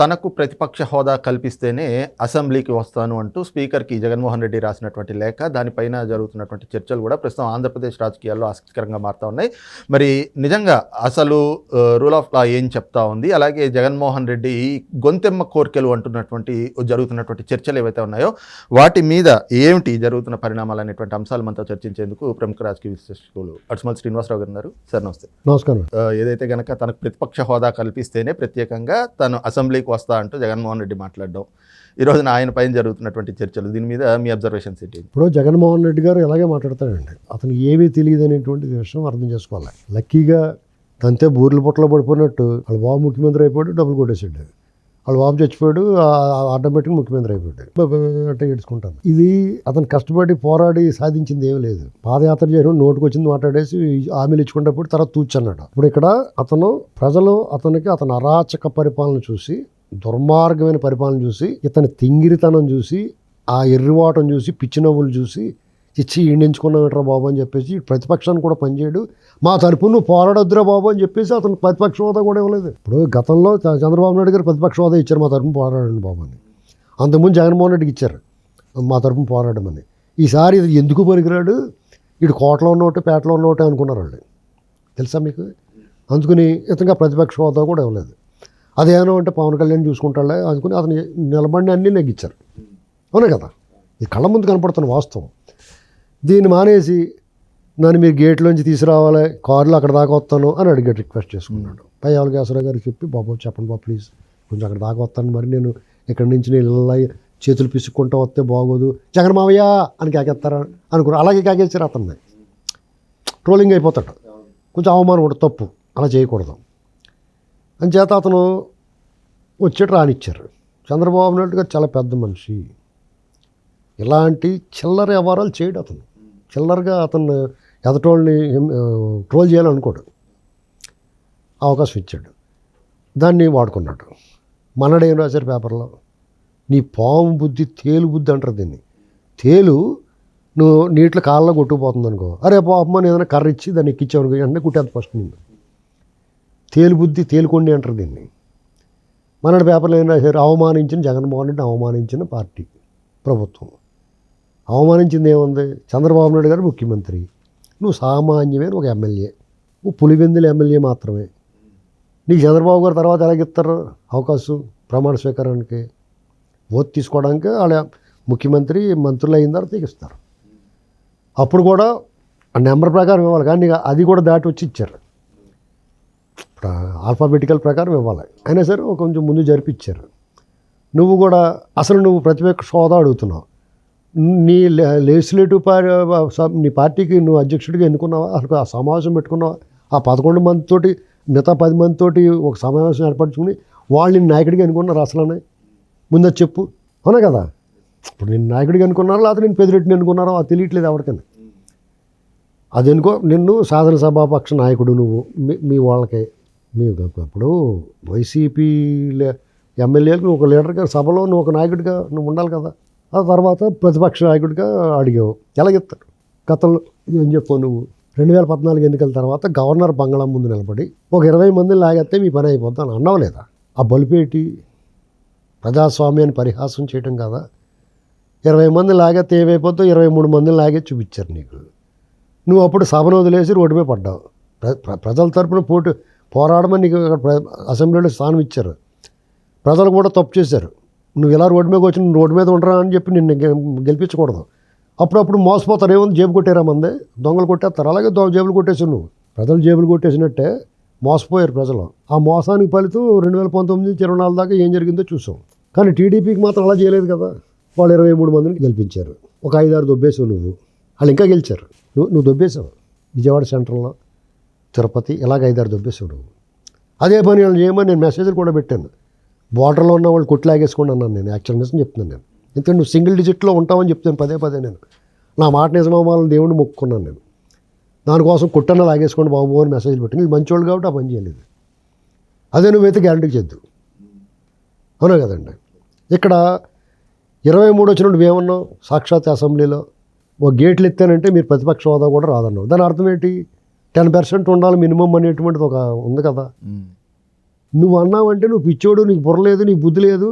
తనకు ప్రతిపక్ష హోదా కల్పిస్తేనే అసెంబ్లీకి వస్తాను అంటూ స్పీకర్కి జగన్మోహన్ రెడ్డి రాసినటువంటి లేఖ దానిపైన జరుగుతున్నటువంటి చర్చలు కూడా ప్రస్తుతం ఆంధ్రప్రదేశ్ రాజకీయాల్లో ఆసక్తికరంగా మారుతూ ఉన్నాయి. మరి నిజంగా అసలు రూల్ ఆఫ్ లా ఏం చెప్తా ఉంది? అలాగే జగన్మోహన్ రెడ్డి గొంతెమ్మ కోరికలు అంటున్నటువంటి జరుగుతున్నటువంటి చర్చలు ఏవైతే ఉన్నాయో వాటి మీద ఏమిటి జరుగుతున్న పరిణామాలు అనేటువంటి అంశాలు మనతో చర్చించేందుకు ప్రముఖ రాజకీయ విశ్లేషకులు అడ్స్మల్ శ్రీనివాసరావు గారు ఉన్నారు. సార్ నమస్తే. నమస్కారం. ఏదైతే గనక తనకు ప్రతిపక్ష హోదా కల్పిస్తేనే ప్రత్యేకంగా తను అసెంబ్లీకి వస్తా అంటూ జగన్మోహన్ రెడ్డి మాట్లాడడం. ఈ రోజున ఆయన పైన జరుగుతున్నటువంటి చర్చలు దీని మీద మీ అబ్జర్వేషన్స్ ఏంటి? ఇప్పుడు జగన్మోహన్ రెడ్డి గారు ఇలాగే మాట్లాడతాడండి. అతను ఏమీ తెలియదు అనేటువంటి విషయం అర్థం చేసుకోవాలి. లక్కీగా తంతే బూర్లు పొట్టలో పడిపోయినట్టు వాళ్ళ బాబు ముఖ్యమంత్రి అయిపోయాడు డబ్బులు కొట్టేసాడు వాళ్ళ బాబు చచ్చిపోయాడు ఆటోమేటిక్ ముఖ్యమంత్రి అయిపోయాడు. అంటే ఏడ్చుకుంటాను. ఇది అతను కష్టపడి పోరాడి సాధించింది ఏమీ లేదు. పాదయాత్ర చేయడం నోటుకు వచ్చింది మాట్లాడేసి హామీలు ఇచ్చుకున్నప్పుడు తర్వాత తూచన్నాడు. ఇప్పుడు ఇక్కడ అతను ప్రజలు అతనికి అతను అరాచక పరిపాలన చూసి దుర్మార్గమైన పరిపాలన చూసి ఇతని తింగిరితనం చూసి ఆ ఎర్రివాటం చూసి పిచ్చినవ్వులు చూసి ఇచ్చి ఈండించుకున్నామేట్రా బాబు అని చెప్పేసి ప్రతిపక్షాన్ని కూడా పనిచేయడు. మా తరపు నువ్వు పోరాడొద్దురా బాబు అని చెప్పేసి అతను ప్రతిపక్ష హోదా కూడా ఇవ్వలేదు. ఇప్పుడు గతంలో చంద్రబాబు నాయుడు గారు ప్రతిపక్ష హోదా ఇచ్చారు మా తరపున పోరాడండి బాబు అని. అంతకుముందు జగన్మోహన్ రెడ్డికి ఇచ్చారు మా తరపున పోరాడమని. ఈసారి ఇది ఎందుకు పనికిరాడు? ఇటు కోటలో ఉన్నోటే పేటలో ఉన్నోటే అనుకున్నారు వాళ్ళు. తెలుసా మీకు? అందుకని ఇతగా ప్రతిపక్ష హోదా కూడా ఇవ్వలేదు. అదేనో అంటే పవన్ కళ్యాణ్ చూసుకుంటాడే అనుకుని అతను నిలబడి అన్నీ నెగ్గించారు. అవునా కదా? ఇది కళ్ళ ముందు కనపడుతున్న వాస్తవం. దీన్ని మానేసి నన్ను మీరు గేట్లోంచి తీసుకురావాలి కారులో అక్కడ దాకా వస్తాను అని అడిగాడు రిక్వెస్ట్ చేసుకున్నాడు. పై అవలకేశ్వరరావు గారికి చెప్పి బాబు చెప్పండి బాబు ప్లీజ్. కొంచెం అక్కడ దాకా వస్తాను మరి నేను ఇక్కడి నుంచి నేను ఇలా చేతులు పిసుక్కుంటూ వస్తే బాగోదు. జగన్ మావయ్య! అని కేకేస్తారా అనుకున్నారు. అలాగే కేకేసారు అతన్ని. ట్రోలింగ్ అయిపోతాడు. కొంచెం అవమానం ఉంటుంది తప్పు. అలా చేయకూడదు. అంచేత అతను వచ్చేట రానిచ్చారు. చంద్రబాబు నాయుడు గారు చాలా పెద్ద మనిషి. ఇలాంటి చిల్లర వ్యవహారాలు చేయడు అతను. చిల్లరగా అతను ఎదటోళ్ళని ట్రోల్ చేయాలనుకోడు. అవకాశం ఇచ్చాడు. దాన్ని వాడుకున్నాడు. మనడు రాశారు పేపర్లో? నీ పాము బుద్ధి తేలు బుద్ధి అంటారు దీన్ని. తేలు నువ్వు నీటిలో కాళ్ళలో కొట్టుకుపోతుంది అనుకో అరే పాపమ్మ నేను ఏదైనా కర్ర ఇచ్చి దాన్ని ఎక్కించావు అనుకో వెంటనే కుట్టేది ఫస్ట్ ముందు. తేలిబుద్ధి బుద్ధి అంటారు దీన్ని. మన పేపర్లో ఏం రాశారు? అవమానించిన జగన్మోహన్ రెడ్డి అవమానించిన పార్టీ ప్రభుత్వం. అవమానించింది ఏముంది చంద్రబాబు నాయుడు గారు ముఖ్యమంత్రి. నువ్వు సామాన్యమైన ఒక ఎమ్మెల్యే. నువ్వు పులివెందుల ఎమ్మెల్యే మాత్రమే. నీకు చంద్రబాబు గారు తర్వాత ఎలాగిస్తారు అవకాశం ప్రమాణ స్వీకారానికి? ఓట్ తీసుకోవడానికి వాళ్ళ ముఖ్యమంత్రి మంత్రులు అయిన తర్వాత తీగిస్తారు ఇస్తారు. అప్పుడు కూడా ఆ నెంబర్ ప్రకారం ఇవ్వాలి. కానీ నీకు అది కూడా దాటి వచ్చి ఇచ్చారు. ఆల్ఫాబెటికల్ ప్రకారం ఇవ్వాలి. అయినా సరే కొంచెం ముందు జరిపిచ్చారు. నువ్వు కూడా అసలు నువ్వు ప్రతిపక్ష హోదా అడుగుతున్నావు. నీ లెజిస్లేటివ్ పార్టీ నీ పార్టీకి నువ్వు అధ్యక్షుడిగా ఎన్నుకున్నావా? అసలు ఆ సమావేశం పెట్టుకున్నావా? ఆ పదకొండు మంది తోటి మిగతా పది మంది తోటి ఒక సమావేశం ఏర్పరచుకుని వాళ్ళని నాయకుడిగా ఎన్నుకున్నారు అసలనే ముందు చెప్పు. అవునా కదా? ఇప్పుడు నేను నాయకుడిగా అనుకున్నారో లేకపోతే నేను పెదిరెట్టిని అనుకున్నారో అది తెలియట్లేదు ఎవరికైనా. అది అనుకో నిన్ను శాసనసభాపక్ష నాయకుడు నువ్వు. మీ మీ వాళ్ళకే. మీ అప్పుడు వైసీపీ ఎమ్మెల్యేలకు ఒక లీడర్గా సభలో నువ్వు ఒక నాయకుడిగా నువ్వు ఉండాలి కదా. ఆ తర్వాత ప్రతిపక్ష నాయకుడిగా అడిగావు. ఎలాగెత్తారు గతంలో ఏం చెప్పావు నువ్వు? రెండు వేల పద్నాలుగు ఎన్నికల తర్వాత గవర్నర్ బంగళం ముందు నిలబడి ఒక ఇరవై మందిని లాగేస్తే మీ పని అయిపోద్దాం అన్నావు లేదా? ఆ బలిపేటి ప్రజాస్వామ్యాన్ని పరిహాసం చేయటం కదా? ఇరవై మంది లాగేస్తే ఏమైపోతావు ఇరవై మూడు మందిని లాగే చూపించారు నీకు. నువ్వు అప్పుడు సభను వదిలేసి రోడ్డు మీద పడ్డావు. ప్ర- ప్రజల తరపున పోటీ పోరాడమని నీకు అక్కడ ప్ర- అసెంబ్లీలో స్థానం ఇచ్చారు. ప్రజలు కూడా తప్పు చేశారు. నువ్వు ఇలా రోడ్డు మీద వచ్చి రోడ్డు మీద ఉండరా అని చెప్పి నిన్ను గె- గెలిపించకూడదు. అప్పుడప్పుడు మోసపోతారు. ఏముంది? జేబు కొట్టారా మందే? దొంగలు కొట్టేస్తారు. అలాగే దొంగ జేబులు కొట్టేసి నువ్వు. ప్రజలు జేబులు కొట్టేసినట్టే మోసపోయారు ప్రజలు. ఆ మోసానికి ఫలితం రెండు వేల పంతొమ్మిది నుంచి ఇరవై నాలుగు దాకా ఏం జరిగిందో చూసాం. కానీ టీడీపీకి మాత్రం అలా చేయలేదు కదా. వాళ్ళు ఇరవై మూడు మందిని గెలిపించారు. ఒక ఐదారు దొబ్బేసావు నువ్వు. వాళ్ళు ఇంకా గెలిచారు. నువ్వు నువ్వు దొబ్బేసావు విజయవాడ సెంట్రల్లో. తిరుపతి ఇలాగ ఐదారు దొబ్బేశాడు. అదే పని చేయమని నేను మెసేజ్లు కూడా పెట్టాను. బార్డర్లో ఉన్న వాళ్ళు కొట్లాగేసుకోండి అన్నాను నేను. యాక్చువల్ నిజం చెప్తున్నాను నేను. ఎందుకంటే నువ్వు సింగిల్ డిజిట్లో ఉంటావని చెప్తాను పదే పదే నేను. నా మాట నిజమవ్వాలని దేవుడిని మొక్కుకున్నాను నేను. దానికోసం కుట్టన్న లాగేసుకోండి బాబు అని మెసేజ్లు పెట్టి నీళ్ళు మంచోళ్ళు కాబట్టి ఆ పని చేయలేదు. అదే నువ్వైతే గ్యారంటీ చేద్దు. అవునా కదండి? ఇక్కడ ఇరవై మూడు వచ్చిన నువ్వేమన్నావు సాక్షాత్ అసెంబ్లీలో ఒక గేట్లు ఎత్తానంటే మీరు ప్రతిపక్ష హోదా కూడా రాదన్నావు. దాని అర్థం ఏంటి? టెన్ పర్సెంట్ ఉండాలి మినిమం అనేటువంటిది ఒక ఉంది కదా. నువ్వు అన్నావంటే నువ్వు పిచ్చోడు నీకు బుర్ర లేదు నీకు బుద్ధి లేదు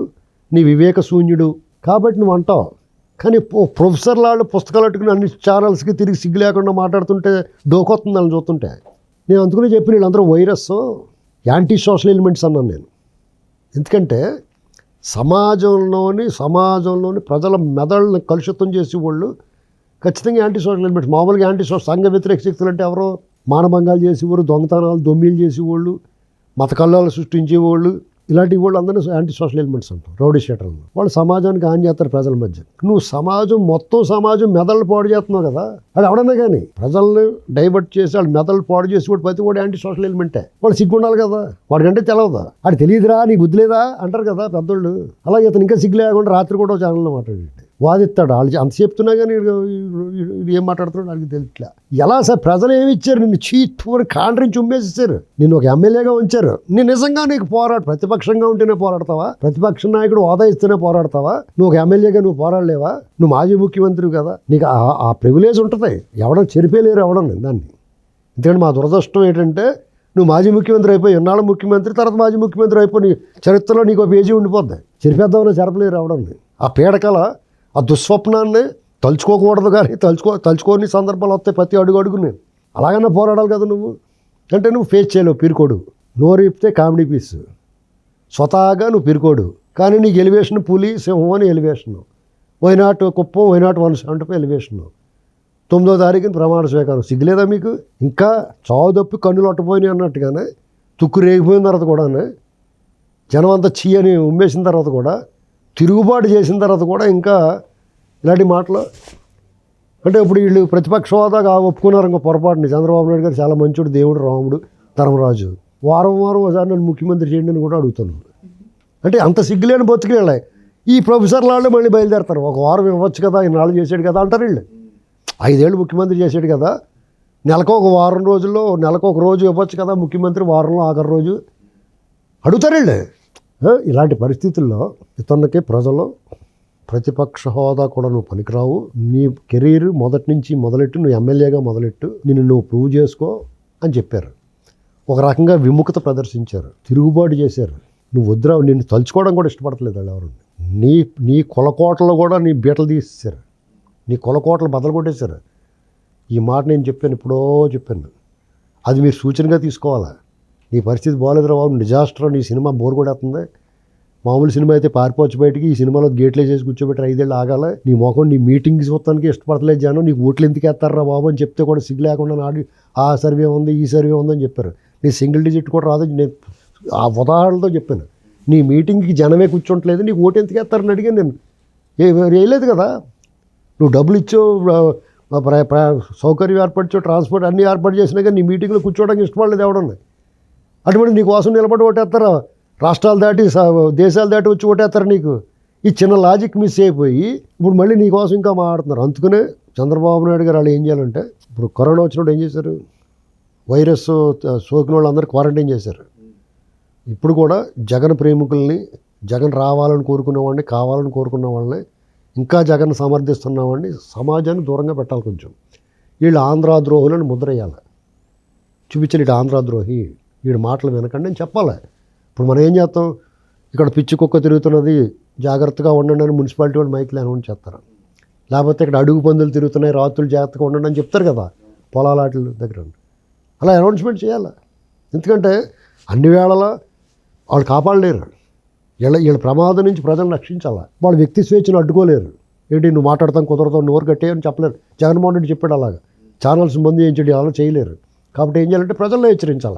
నీ వివేక శూన్యుడు కాబట్టి నువ్వు అంటావు. కానీ ప్రొఫెసర్ వాళ్ళు పుస్తకాలు అట్టుకుని అన్ని ఛానల్స్కి తిరిగి సిగ్గు లేకుండా మాట్లాడుతుంటే డోకొస్తుంది వాళ్ళని చూస్తుంటే. నేను అందుకనే చెప్పిన వీళ్ళందరూ వైరస్ యాంటీ సోషల్ ఎలిమెంట్స్ అన్నాను నేను. ఎందుకంటే సమాజంలోని సమాజంలోని ప్రజల మెదళ్ళని కలుషితం చేసే వాళ్ళు ఖచ్చితంగా యాంటీ సోషల్ ఎలిమెంట్స్ మామూలుగా యాంటీ సోషల్ సంఘ వ్యతిరేక శక్తులు అంటే ఎవరో మానభంగాలు చేసేవారు దొంగతనాలు దొమ్మిలు చేసేవాళ్ళు మత కల్లాలు సృష్టించేవాళ్ళు ఇలాంటి వాళ్ళు అందరూ యాంటీ సోషల్ ఎలిమెంట్స్ అంటారు రౌడీ షీటర్లు. వాళ్ళు సమాజానికి హాని చేస్తారు ప్రజల మధ్య. నువ్వు సమాజం మొత్తం సమాజం మెదళ్ళు పాడు చేస్తున్నావు కదా అది ఎవడన్నా కానీ ప్రజల్ని డైవర్ట్ చేసి వాళ్ళు మెదళ్ళు పాడు చేసి వాడు ప్రతి కూడా యాంటీ సోషల్ ఎలిమెంటే వాళ్ళు సిగ్గుండాలి కదా వాడికంటే తెలవదా? వాడు తెలియదురా నీకు బుద్ధి లేదా అంటారు కదా పెద్దోళ్ళు. అలాగే ఇతను ఇంకా సిగ్గు లేకుండా రాత్రి కూడా ఛానల్లో మాట్లాడి వాదిస్తాడు. వాళ్ళు అంత చెప్తున్నా కానీ వీడు- ఏం మాట్లాడుతున్నాడు వాళ్ళకి తెలియట్లే. ఎలా సార్? ప్రజలు ఏమి ఇచ్చారు? నిన్ను చీట్ కాండ్రించి ఉమ్మేసేసారు. నిన్ను ఒక ఎమ్మెల్యేగా ఉంచారు. నేను నిజంగా నీకు పోరాడు ప్రతిపక్షంగా ఉంటేనే పోరాడతావా? ప్రతిపక్ష నాయకుడు హోదా ఇస్తేనే పోరాడతావా? నువ్వు ఒక ఎమ్మెల్యేగా నువ్వు పోరాడలేవా? నువ్వు మాజీ ముఖ్యమంత్రి కదా. నీకు ఆ- ఆ ప్రివిలేజ్ ఉంటుంది. ఎవడం చెరిపేలేరు ఎవడం దాన్ని. ఎందుకంటే మా దురదృష్టం ఏంటంటే నువ్వు మాజీ ముఖ్యమంత్రి అయిపోయి ఎన్నాళ్ళు ముఖ్యమంత్రి తర్వాత మాజీ ముఖ్యమంత్రి అయిపోయి చరిత్రలో నీకు ఒక పేజీ ఉండిపోద్ది. చెరిపేద్దామని చెరపలేరు అవడండి ఆ పీడకల ఆ దుస్వప్నాన్ని తలుచుకోకూడదు కానీ తలుచుకో తలుచుకోని సందర్భాలు వస్తాయి ప్రతి అడుగు అడుగు నేను అలాగన్నా పోరాడాలి కదా నువ్వు. అంటే నువ్వు ఫేస్ చేయలేవు పిరుకోడు. నోరు ఇప్పితే కామెడీ పీస్ స్వతహాగా నువ్వు పిరికోడు. కానీ నీకు ఎలివేషన్ పులి సింహం అని elevation why not Kuppam why not one seventy five elevation తొమ్మిదో తారీఖున ప్రమాణ స్వీకారం. సిగ్గులేదా మీకు? ఇంకా చావు తప్పి కన్నులు అట్టపోయినాయి అన్నట్టుగానే తుక్కు రేగిపోయిన తర్వాత కూడా జనం అంతా చీ అని ఉమ్మేసిన తర్వాత కూడా తిరుగుబాటు చేసిన తర్వాత కూడా ఇంకా ఇలాంటి మాటలు అంటే ఇప్పుడు వీళ్ళు ప్రతిపక్ష హోదాగా ఒప్పుకున్నారు ఇంకా పొరపాటుని. చంద్రబాబు నాయుడు గారు చాలా మంచోడు దేవుడు రాముడు ధర్మరాజు. వారం వారం ఒకసారి నన్ను ముఖ్యమంత్రి చేయండి అని కూడా అడుగుతున్నాను అంటే అంత సిగ్గులేని బతుకులే ఈ ప్రొఫెసర్లు వాళ్ళు మళ్ళీ బయలుదేరతారు. ఒక వారం ఇవ్వచ్చు కదా ఇన్నాళ్ళు చేసాడు కదా అంటారు వీళ్ళు. ఐదేళ్ళు ముఖ్యమంత్రి చేసాడు కదా. నెలకు ఒక వారం రోజుల్లో నెలకు ఒక రోజు ఇవ్వచ్చు కదా ముఖ్యమంత్రి వారంలో ఆఖరి రోజు. అడుగుతారు వీళ్ళు. ఇలాంటి పరిస్థితుల్లో ఇతన్నకే ప్రజలు ప్రతిపక్ష హోదా కూడా నువ్వు పనికిరావు. నీ కెరీర్ మొదటి నుంచి మొదలెట్టు నువ్వు ఎమ్మెల్యేగా మొదలెట్టు నిన్ను నువ్వు ప్రూవ్ చేసుకో అని చెప్పారు. ఒక రకంగా విముఖత ప్రదర్శించారు తిరుగుబాటు చేశారు. నువ్వు వద్దురా నిన్ను తలుచుకోవడం కూడా ఇష్టపడట్లేదు వాళ్ళు ఎవరు. నీ నీ కొలకోటలు కూడా నీ బీటలు తీసేశారు. నీ కొలకోటలు బదలు కొట్టేశారు ఈ మాట నేను చెప్పాను ఎప్పుడో చెప్పాను. అది మీరు సూచనగా తీసుకోవాలా? నీ పరిస్థితి బాగాలేదురా బాబు డిజాస్టర్ నీ సినిమా బోర్ కొడేస్తుంది మామూలు సినిమా అయితే పారిపోవచ్చు బయటికి ఈ సినిమాలో గేట్లే చేసి కూర్చోబెట్టి ఐదేళ్ళు ఆగాలి. నీ మొఖం నీ మీటింగ్ చూస్తానికి ఇష్టపడలేదు జనం నీకు ఓట్లు ఎందుకు వేస్తారా బాబు అని చెప్తే కూడా సిగ్గు లేకుండా నాడు ఆ సర్వే ఉంది ఈ సర్వే ఉందని చెప్పారు. నీ సింగిల్ డిజిట్ కూడా రాదు నేను ఆ ఉదాహరణతో చెప్పాను. నీ మీటింగ్కి జనమే కూర్చుంటలేదు నీకు ఓటు ఎందుకు వేస్తారని అడిగాను నేను. ఏ వేయలేదు కదా. నువ్వు డబ్బులు ఇచ్చావు ప్ర- సౌకర్యం ఏర్పరిచో ట్రాన్స్పోర్ట్ అన్నీ ఏర్పాటు చేసినా కానీ నీ మీటింగ్లో కూర్చోవడానికి ఇష్టపడలేదు ఎవడన్నా. అటువంటి నీ కోసం నిలబడి ఓటేస్తారా? రాష్ట్రాలు దాటి స- దేశాలు దాటి వచ్చి ఓటేస్తారు నీకు? ఈ చిన్న లాజిక్ మిస్ అయిపోయి ఇప్పుడు మళ్ళీ నీ కోసం ఇంకా మాట్లాడుతున్నారు. అందుకనే చంద్రబాబు నాయుడు గారు వాళ్ళు ఏం చేయాలంటే ఇప్పుడు కరోనా వచ్చినప్పుడు ఏం చేశారు? వైరస్ సోకిన వాళ్ళందరూ క్వారంటైన్ చేశారు. ఇప్పుడు కూడా జగన్ ప్రేమికుల్ని జగన్ రావాలని కోరుకునే వాడిని కావాలని కోరుకున్న వాళ్ళని ఇంకా జగన్ సమర్థిస్తున్నామని సమాజాన్ని దూరంగా పెట్టాలి కొంచెం. వీళ్ళు ఆంధ్రా ద్రోహులను ముద్రయ్యాలి చూపించారు చూపించాలి ఇటు ఆంధ్రా ద్రోహి వీడి మాటలు వినకండి అని చెప్పాలి. ఇప్పుడు మనం ఏం చేస్తాం? ఇక్కడ పిచ్చి కుక్క తిరుగుతున్నది జాగ్రత్తగా ఉండండి అని మున్సిపాలిటీ వాళ్ళు మైక్లు అనౌన్స్ చేస్తారు. లేకపోతే ఇక్కడ అడుగు పందులు తిరుగుతున్నాయి రాత్రులు జాగ్రత్తగా ఉండండి అని చెప్తారు కదా పొలాల వాటి దగ్గర. అలా అనౌన్స్మెంట్ చేయాలి. ఎందుకంటే అన్ని వేళలా వాళ్ళు కాపాడలేరు. వీళ్ళ వీళ్ళ ప్రమాదం నుంచి ప్రజలను రక్షించాలా. వాళ్ళు వ్యక్తి స్వేచ్ఛను అడ్డుకోలేరు. ఏంటి నువ్వు మాట్లాడతాం కుదరతావు నోరు కట్టేయని చెప్పలేరు. జగన్మోహన్ రెడ్డి చెప్పాడు అలాగా. ఛానల్స్ మంది ఏం చేయడం అలా చేయలేరు. కాబట్టి ఏం చేయాలంటే ప్రజల్లో హెచ్చరించాలి.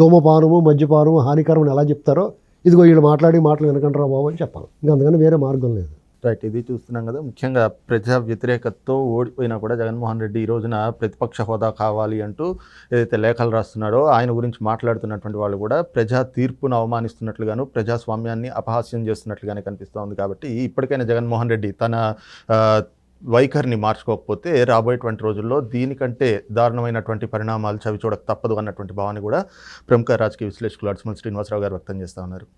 ధూమపానము మద్యపానము హానికరం ఎలా చెప్తారో ఇదిగో వీళ్ళు మాట్లాడి మాటలు వినకంటారా బాబు అని చెప్పాలి. ఇంకా అందుకని వేరే మార్గం లేదు. రైట్ ఇది చూస్తున్నాం కదా. ముఖ్యంగా ప్రజా వ్యతిరేకతతో ఓడిపోయినా కూడా జగన్మోహన్ రెడ్డి ఈ రోజున ప్రతిపక్ష హోదా కావాలి అంటూ ఏదైతే లేఖలు రాస్తున్నాడో ఆయన గురించి మాట్లాడుతున్నటువంటి వాళ్ళు కూడా ప్రజా తీర్పును అవమానిస్తున్నట్లుగాను ప్రజాస్వామ్యాన్ని అపహాస్యం చేస్తున్నట్లుగానే కనిపిస్తోంది. కాబట్టి ఇప్పటికైనా జగన్మోహన్ రెడ్డి తన వైఖరిని మార్చుకోకపోతే రాబోయేటువంటి రోజుల్లో దీనికంటే దారుణమైనటువంటి పరిణామాలు చవి చూడక తప్పదు అన్నటువంటి భావాన్ని కూడా ప్రముఖ రాజకీయ విశ్లేషకులు అడ్స్మల్ శ్రీనివాసరావు గారు వ్యక్తం చేస్తూ ఉన్నారు.